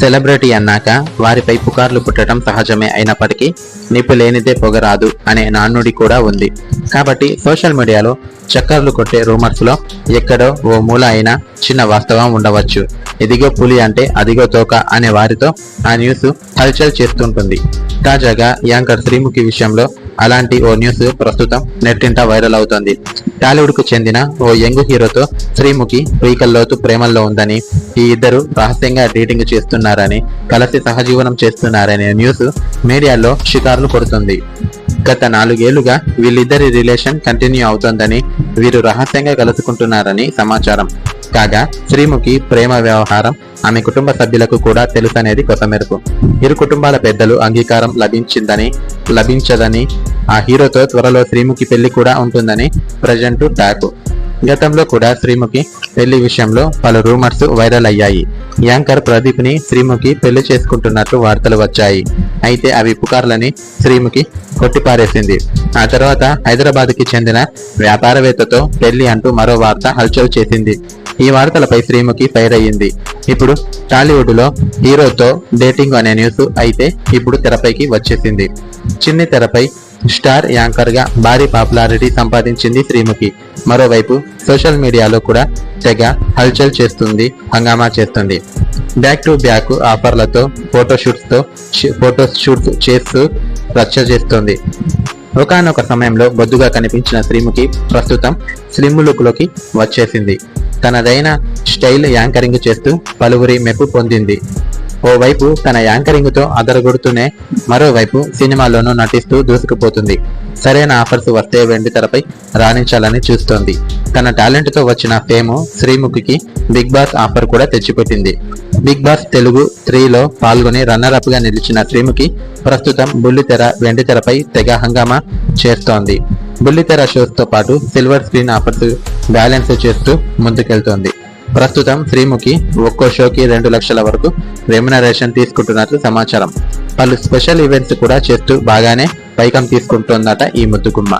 Celebrity అన్నాక వారిపై పుకార్లు పుట్టడం సహజమే అయినప్పటికీ నిప్పు లేనిదే పొగరాదు అనే నానుడి కూడా ఉంది. కాబట్టి సోషల్ మీడియాలో చక్కర్లు కొట్టే రూమర్స్లో ఎక్కడో ఓ మూల అయినా చిన్న వాస్తవం ఉండవచ్చు. ఇదిగో పులి అంటే అదిగో తోక అనే వారితో ఆ న్యూస్ హల్చల్ చేస్తుంటుంది. తాజాగా యాంకర్ శ్రీముఖి విషయంలో అలాంటి ఓ న్యూస్ ప్రస్తుతం నెట్టింట వైరల్ అవుతోంది. టాలీవుడ్కు చెందిన ఓ యంగ్ హీరోతో శ్రీముఖి ప్రీకల్లోతు ప్రేమల్లో ఉందని ఈ ఇద్దరు రహస్యంగా డేటింగ్ చేస్తున్నారని కలిసి సహజీవనం చేస్తున్నారనే న్యూస్ మీడియాలో షికారులు కొడుతుంది గత నాలుగేళ్ళుగా వీళ్ళిద్దరి రిలేషన్ కంటిన్యూ అవుతోందని వీరు రహస్యంగా కలుసుకుంటున్నారని సమాచారం. కాగా శ్రీముఖి ప్రేమ వ్యవహారం ఆమె కుటుంబ సభ్యులకు కూడా తెలుసనేది కొసమెరుపు ఇరు కుటుంబాల పెద్దలు అంగీకారం లభించిందని లభించదని ఆ హీరోతో త్వరలో శ్రీముఖి పెళ్ళి కూడా ఉంటుందని ప్రజెంట్ టాక్ గతంలో కూడా శ్రీముఖి పెళ్ళి విషయంలో పలు రూమర్స్ వైరల్ అయ్యాయి. యాంకర్ ప్రదీప్ని శ్రీముఖి పెళ్ళి చేసుకుంటున్నట్లు వార్తలు వచ్చాయి. అయితే అవి పుకార్లని శ్రీముఖి కొట్టిపారేసింది. ఆ తర్వాత హైదరాబాద్కి చెందిన వ్యాపారవేత్తతో పెళ్ళి అంటూ మరో వార్త హల్చల్ చేసింది. ఈ వార్తలపై శ్రీముఖి ఫైర్ అయ్యింది ఇప్పుడు టాలీవుడ్లో హీరోతో డేటింగ్ అనే న్యూస్ అయితే ఇప్పుడు తెరపైకి వచ్చేసింది. చిన్ని తెరపై స్టార్ యాంకర్గా భారీ పాపులారిటీ సంపాదించింది శ్రీముఖి. మరోవైపు సోషల్ మీడియాలో కూడా తెగ హల్చల్ చేస్తుంది హంగామా చేస్తుంది. బ్యాక్ టు బ్యాక్ ఆఫర్లతో ఫోటోషూట్స్తో ఫోటోషూట్ చేస్తూ రచ్చ చేస్తుంది. ఒకానొక సమయంలో బొద్దుగా కనిపించిన శ్రీముఖి ప్రస్తుతం స్లిమ్ లుక్లోకి వచ్చేసింది. తనదైన స్టైల్ యాంకరింగ్ చేస్తూ పలువురి మెప్పు పొందింది. ఓవైపు తన యాంకరింగ్తో అదరగొడుతూనే మరోవైపు సినిమాలోనూ నటిస్తూ దూసుకుపోతుంది. సరైన ఆఫర్స్ వస్తే వెండి తెరపై రాణించాలని చూస్తోంది. తన టాలెంట్తో వచ్చిన ఫేము శ్రీముఖికి బిగ్ బాస్ ఆఫర్ కూడా తెచ్చిపెట్టింది. బిగ్ బాస్ తెలుగు త్రీలో పాల్గొని రన్నర్ అప్గా నిలిచిన శ్రీముఖి ప్రస్తుతం బుల్లితెర వెండి తెరపై తెగ హంగామా చేస్తోంది. బుల్లితెర షోస్తో పాటు సిల్వర్ స్క్రీన్ ఆఫర్స్ బ్యాలెన్స్ చేస్తూ ముందుకెళ్తోంది. ప్రస్తుతం శ్రీముఖి ఒక్కో షోకి రెండు లక్షల వరకు రెమ్యునరేషన్ తీసుకుంటున్నట్లు సమాచారం. పలు స్పెషల్ ఈవెంట్స్ కూడా చేస్తూ బాగానే పైకం తీసుకుంటోందట ఈ ముద్దుగుమ్మ.